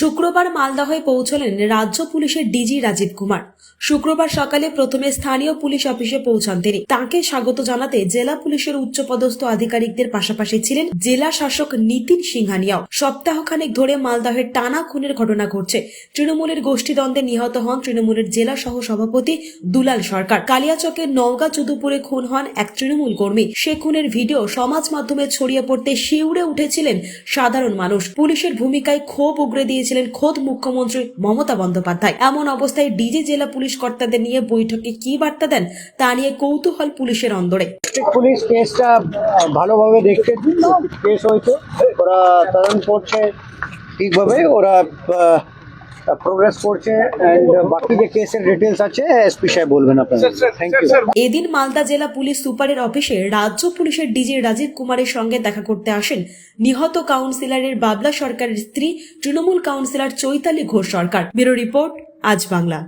শুক্রবার মালদহে পৌঁছলেন রাজ্য পুলিশের ডিজি রাজীব কুমার। শুক্রবার সকালে প্রথমে স্থানীয় পুলিশ অফিসে পৌঁছান তিনি। তাকে স্বাগত জানাতে জেলা পুলিশের উচ্চপদস্থ আধিকারিকদের পাশাপাশি ছিলেন জেলা শাসক নীতিন সিংহানিয়াও। সপ্তাহখানেক ধরে মালদহের টানা খুনের ঘটনা ঘটছে। তৃণমূলের গোষ্ঠীদ্বন্দ্বে নিহত হন তৃণমূলের জেলা সহ সভাপতি দুলাল সরকার। কালিয়াচকের নওগাঁ চুদুপুরে খুন হন এক তৃণমূল কর্মী। সে খুনের ভিডিও সমাজ মাধ্যমে ছড়িয়ে পড়তে শিউরে উঠেছিলেন সাধারণ মানুষ। পুলিশের ভূমিকায় ক্ষোভ উগরে দিয়েছিলেন খোদ মুখ্যমন্ত্রী মমতা বন্দ্যোপাধ্যায়। এমন অবস্থায় ডিজে জেলা পুলিশ কর্তাদের নিয়ে বৈঠকে কি বার্তা দেন, তা নিয়ে কৌতূহল পুলিশের অন্দরে। পুলিশ কেসটা ভালোভাবে দেখতে কেস হয়েছে, ওরা তদন্ত করছে ঠিকভাবে, ওরা প্রোগ্রেস করছে বাকি যে কেসের ডিটেলস আছে এসপি সাহেব বলবেন আপনাদের। থ্যাংক ইউ এদিন মালদা জেলা পুলিশ সুপারের অফিসে রাজ্য পুলিশের ডিজি রাজীব কুমারের সঙ্গে দেখা করতে আসেন নিহত কাউন্সিলরের বাবলা সরকারের স্ত্রী Trinamool councillor Chaitali Ghosh Sarkar. Bureau report Aaj Bangla.